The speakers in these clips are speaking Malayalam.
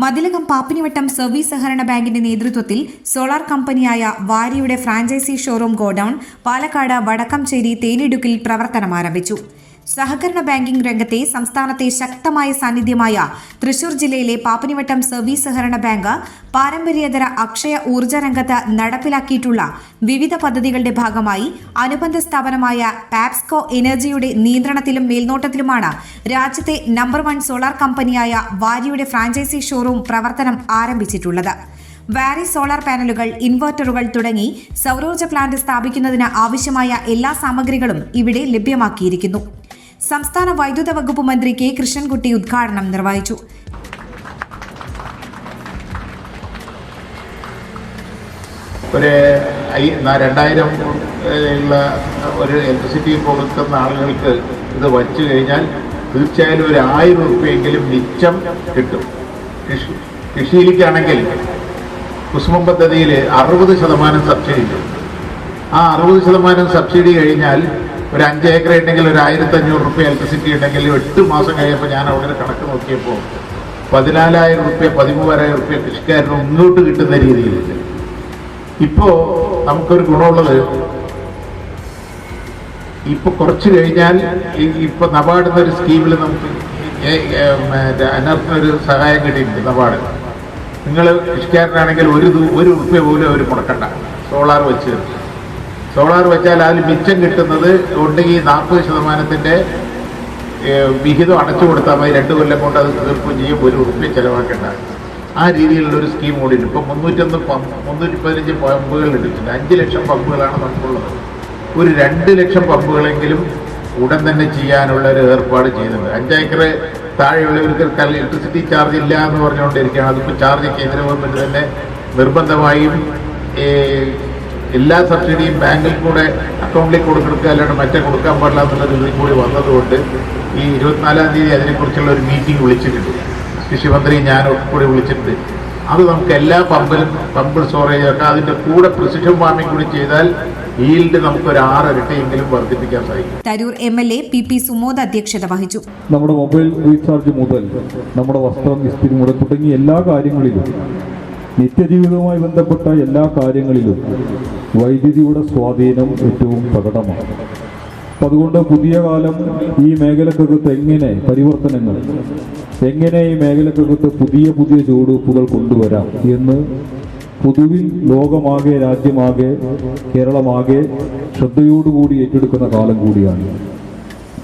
മതിലകം പാപ്പിനിവട്ടം സർവീസ് സഹകരണ ബാങ്കിന്റെ നേതൃത്വത്തിൽ സോളാർ കമ്പനിയായ വാരിയുടെ franchise showroom godown Palakkad Vadakkanchery തേനിടുക്കിൽ പ്രവർത്തനം ആരംഭിച്ചു സഹകരണ ബാങ്കിംഗ് രംഗത്തെ സംസ്ഥാനത്തെ ശക്തമായ സാന്നിധ്യമായ തൃശൂർ ജില്ലയിലെ പാപ്പനിവട്ടം സർവീസ് സഹകരണ ബാങ്ക് പാരമ്പര്യേതര അക്ഷയ ഊർജ രംഗത്ത് നടപ്പിലാക്കിയിട്ടുള്ള വിവിധ പദ്ധതികളുടെ ഭാഗമായി അനുബന്ധ സ്ഥാപനമായ പാപ്സ്കോ എനർജിയുടെ നിയന്ത്രണത്തിലും മേൽനോട്ടത്തിലുമാണ് രാജ്യത്തെ നമ്പർ വൺ സോളാർ കമ്പനിയായ വാരിയുടെ ഫ്രാഞ്ചൈസി ഷോറൂം പ്രവർത്തനം ആരംഭിച്ചിട്ടുള്ളത്. വാരി സോളാർ പാനലുകൾ ഇൻവെർട്ടറുകൾ തുടങ്ങി സൗരോർജ പ്ലാന്റ് സ്ഥാപിക്കുന്നതിന് ആവശ്യമായ എല്ലാ സാമഗ്രികളും ഇവിടെ ലഭ്യമാക്കിയിരിക്കുന്നു. സംസ്ഥാന വൈദ്യുത വകുപ്പ് മന്ത്രി കെ കൃഷ്ണൻകുട്ടി ഉദ്ഘാടനം നിർവഹിച്ചു. ഒരു രണ്ടായിരം ഉള്ള ഒരു ഇലക്ട്രിസിറ്റി കൊടുക്കുന്ന ആളുകൾക്ക് ഇത് വച്ചു കഴിഞ്ഞാൽ തീർച്ചയായും ഒരു ആയിരം രൂപയെങ്കിലും മിച്ചം കിട്ടും. കൃഷി കൃഷിയിലേക്കാണെങ്കിൽ കുസുമം പദ്ധതിയിൽ അറുപത് ശതമാനം സബ്സിഡി ഉണ്ട്. ആ അറുപത് ശതമാനം സബ്സിഡി കഴിഞ്ഞാൽ ഒരു അഞ്ച് ഏക്കർ ഉണ്ടെങ്കിൽ ഒരു ആയിരത്തി അഞ്ഞൂറ് റുപ്യ ഇലക്ട്രിസിറ്റി ഉണ്ടെങ്കിൽ എട്ട് മാസം കഴിയുമ്പോൾ ഞാൻ അവിടെ കണക്ക് നോക്കിയപ്പോൾ പതിനാലായിരം റുപ്യ പതിമൂവായിരം റുപ്യ കൃഷിക്കാരന് മുന്നോട്ട് കിട്ടുന്ന രീതിയിലുണ്ട് ഇപ്പോൾ നമുക്കൊരു ഗുണമുള്ളത് ഇപ്പൊ കുറച്ച് കഴിഞ്ഞാൽ ഇപ്പോൾ ഇപ്പൊ നബാർഡ് എന്നൊരു സ്കീമിൽ നമുക്ക് ഒരു സഹായം കിട്ടിയിട്ടുണ്ട് നബാർഡ്. നിങ്ങൾ കൃഷിക്കാരനാണെങ്കിൽ ഒരു ഒരു റുപ്യ പോലും അവർ മുടക്കണ്ട. സോളാർ വെച്ച് സോളാർ വെച്ചാൽ അതിൽ മിച്ചം കിട്ടുന്നത് ഉണ്ടെങ്കിൽ നാൽപ്പത് ശതമാനത്തിന്റെ വിഹിതം അടച്ചു കൊടുത്താൽ മതി. രണ്ട് കൊല്ലം കൊണ്ട് അത് തീർപ്പും ചെയ്യും ഒരു ഉറുപ്പ്യ ചിലവാക്കേണ്ട. ആ രീതിയിലുള്ളൊരു സ്കീം കൂടി ഉണ്ട് ഇപ്പം മുന്നൂറ്റൊന്ന് പമ്പ് മുന്നൂറ്റി പതിനഞ്ച് പമ്പുകൾ എടുത്തിട്ടുണ്ട്. അഞ്ച് ലക്ഷം പമ്പുകളാണ് നമുക്കുള്ളത്. ഒരു രണ്ട് ലക്ഷം പമ്പുകളെങ്കിലും ഉടൻ തന്നെ ചെയ്യാനുള്ള ഒരു ഏർപ്പാട് ചെയ്യുന്നുണ്ട്. അഞ്ചേക്കർ താഴെയുള്ളവർക്ക് ഇലക്ട്രിസിറ്റി ചാർജ് ഇല്ല എന്ന് പറഞ്ഞുകൊണ്ടിരിക്കുകയാണ്. അതിപ്പോൾ ചാർജ് കേന്ദ്ര ഗവൺമെന്റ് തന്നെ നിർബന്ധമായും എല്ലാ സബ്സിഡിയും ബാങ്കിൽ കൂടെ അക്കൗണ്ടിൽ കൊടുക്കുക അല്ലാണ്ട് മറ്റേ കൊടുക്കാൻ പാടില്ല എന്നുള്ളൊരു രീതി കൂടി വന്നതുകൊണ്ട് ഈ ഇരുപത്തിനാലാം തീയതി അതിനെക്കുറിച്ചുള്ള ഒരു മീറ്റിംഗ് വിളിച്ചിട്ടുണ്ട്. കൃഷിമന്ത്രി ഞാൻ കൂടി വിളിച്ചിട്ടുണ്ട്. അത് നമുക്ക് എല്ലാ പമ്പിലും പമ്പ് സ്റ്റോറേജ് ഒക്കെ അതിന്റെ കൂടെ പ്രിസിഷൻ ഫാമിംഗ് കൂടി ചെയ്താൽ ഈൽഡ് നമുക്ക് ഒരു ആറ് ഇരട്ടിയെങ്കിലും വർദ്ധിപ്പിക്കാൻ സാധിക്കും. Tarur M L A P P Sumod അധ്യക്ഷത വഹിച്ചു. നമ്മുടെ മൊബൈൽ റീചാർജ് മുതൽ നമ്മുടെ വസ്ത്രം ഇസ്തിരി മുതൽ തുടങ്ങിയ എല്ലാ കാര്യങ്ങളിലും നിത്യജീവിതവുമായി ബന്ധപ്പെട്ട എല്ലാ കാര്യങ്ങളിലും വൈദ്യുതിയുടെ സ്വാധീനം ഏറ്റവും പ്രകടമാണ്. അപ്പം അതുകൊണ്ട് പുതിയ കാലം ഈ മേഖലക്കകത്ത് എങ്ങനെ പരിവർത്തനങ്ങൾ എങ്ങനെ ഈ മേഖലക്കകത്ത് പുതിയ പുതിയ ചുവടുവെപ്പുകൾ കൊണ്ടുവരാം എന്ന് പൊതുവിൽ ലോകമാകെ രാജ്യമാകെ കേരളമാകെ ശ്രദ്ധയോടുകൂടി ഏറ്റെടുക്കുന്ന കാലം കൂടിയാണ്.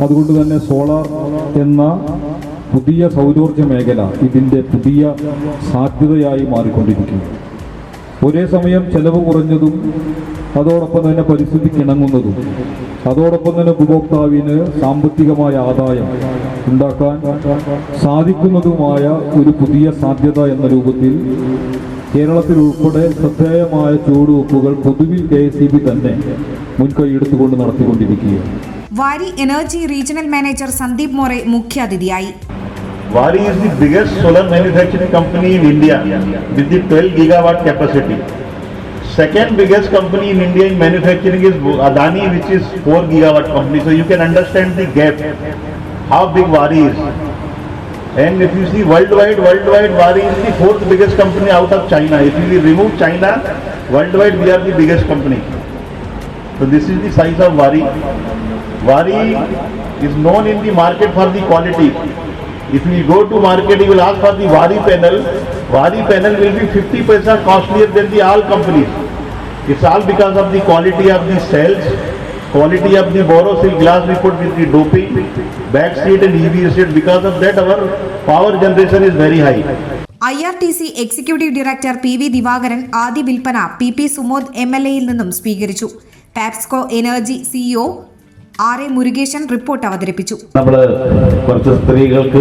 അതുകൊണ്ട് തന്നെ സോളാർ എന്ന പുതിയ സൗരോർജ മേഖല ഇതിന്റെ പുതിയ സാധ്യതയായി മാറിക്കൊണ്ടിരിക്കുന്നു. ഒരേ സമയം ചെലവ് കുറഞ്ഞതും അതോടൊപ്പം തന്നെ പരിസ്ഥിതിക്ക് ഇണങ്ങുന്നതും അതോടൊപ്പം തന്നെ ഉപഭോക്താവിന് സാമ്പത്തികമായ ആദായം ഉണ്ടാക്കാൻ സാധിക്കുന്നതുമായ ഒരു പുതിയ സാധ്യത എന്ന രൂപത്തിൽ കേരളത്തിൽ ഉൾപ്പെടെ ശ്രദ്ധേയമായ ചുവടുവെപ്പുകൾ പൊതുവിൽ കെ എസ് ഇ ബി തന്നെ മുൻകൈ എടുത്തുകൊണ്ട് നടത്തിക്കൊണ്ടിരിക്കുകയാണ്. Wari energy regional manager Sandeep More മുഖ്യാതിഥിയായി. Wari is the biggest solar manufacturing company in India with the 12 gigawatt capacity. Second biggest company in India in manufacturing is Adani which is 4 gigawatt company. So you can understand the gap, how big Wari is. And if you see worldwide, worldwide Wari is the fourth biggest company out of China. If we remove China, worldwide we are the biggest company. So this is the size of Wari. Wari is known in the market for the quality. If we go to market, you will ask for the Wari panel. Wari panel will be 50 paisa costlier than the all companies. It's all because of the quality of the cells, quality of the borosil glass we put with the doping, back seat and EV seat. Because of that, our power generation is very high. I R T C executive director P V Divakaran ആദ്യ വിൽപ്പന P P Sumod M L എയിൽ നിന്നും സ്വീകരിച്ചു Papsco energy CEO R A Murukesan report അവതരിപ്പിച്ചു. നമ്മൾ കുറച്ച് സ്ത്രീകൾക്ക്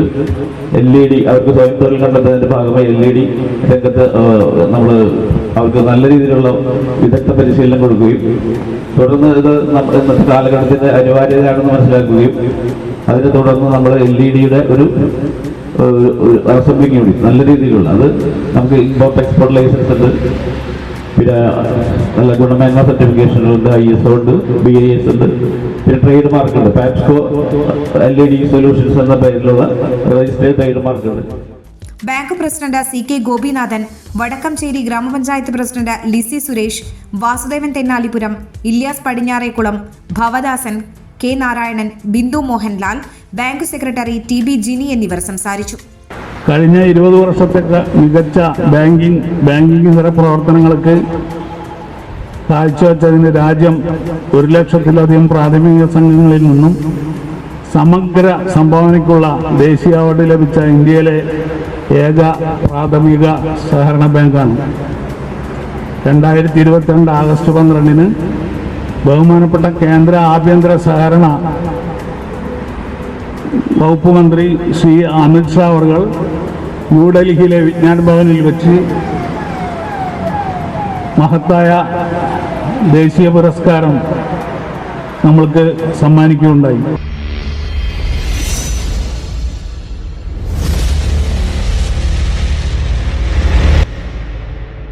എൽ ഇ ഡി അവർക്ക് സ്വയം തൊഴിൽ കണ്ടെത്തുന്നതിന്റെ ഭാഗമായി എൽ ഇ ഡി രംഗത്ത് നമ്മൾ അവർക്ക് നല്ല രീതിയിലുള്ള വിദഗ്ധ പരിശീലനം കൊടുക്കുകയും തുടർന്ന് ഇത് കാലഘട്ടത്തിന്റെ അനിവാര്യതയാണെന്ന് മനസ്സിലാക്കുകയും അതിനെ തുടർന്ന് നമ്മൾ എൽ ഇ ഡിയുടെ ഒരു അസംബ്ലിങ് യൂണിറ്റ് നല്ല രീതിയിലുള്ള അത് നമുക്ക് ഇമ്പോർട്ട് എക്സ്പോർട്ട് ലൈസൻസ് ഉണ്ട്. പിന്നെ നല്ല ഗുണമേന്മ സർട്ടിഫിക്കേഷനുണ്ട് ഐ എസ് ഉണ്ട് ബി ഐ എസ് ഉണ്ട്. ട്രേഡ് മാർക്ക് ഉണ്ട്. Papsco L E D solutions എന്ന പേരിലുള്ള രജിസ്റ്റേഡ് ട്രേഡ് മാർക്ക് ഉണ്ട്. Bank president C K Gopinathan Vadakkanchery grama panchayat president Lissy Suresh Vasudevan Thennalipuram Ilyas Padinjarekkulam Bhavadasan K Narayanan Bindu Mohanlal bank secretary T B Jini എന്നിവർ സംസാരിച്ചു. കഴിഞ്ഞ ഇരുപത് വർഷത്തെ മികച്ച ബാങ്കിങ് ബാങ്കിങ് ഇതര പ്രവർത്തനങ്ങൾക്ക് കാഴ്ചവെച്ചതിന് രാജ്യം ഒരു ലക്ഷത്തിലധികം പ്രാഥമിക സംഘങ്ങളിൽ നിന്നും സമഗ്ര സംഭാവനയ്ക്കുള്ള ദേശീയ അവാർഡ് ലഭിച്ച ഇന്ത്യയിലെ ഏക പ്രാഥമിക സഹകരണ ബാങ്കാണ്. രണ്ടായിരത്തി ഇരുപത്തിരണ്ട് ആഗസ്റ്റ് പന്ത്രണ്ടിന് ബഹുമാനപ്പെട്ട കേന്ദ്ര ആഭ്യന്തര സഹകരണ വകുപ്പ് മന്ത്രി ശ്രീ അമിത്ഷാ അവർ ന്യൂഡൽഹിയിലെ വിജ്ഞാൻ ഭവനിൽ വെച്ച് മഹത്തായ ദേശീയ പുരസ്കാരം നമ്മൾക്ക് സമ്മാനിക്കുകയുണ്ടായി.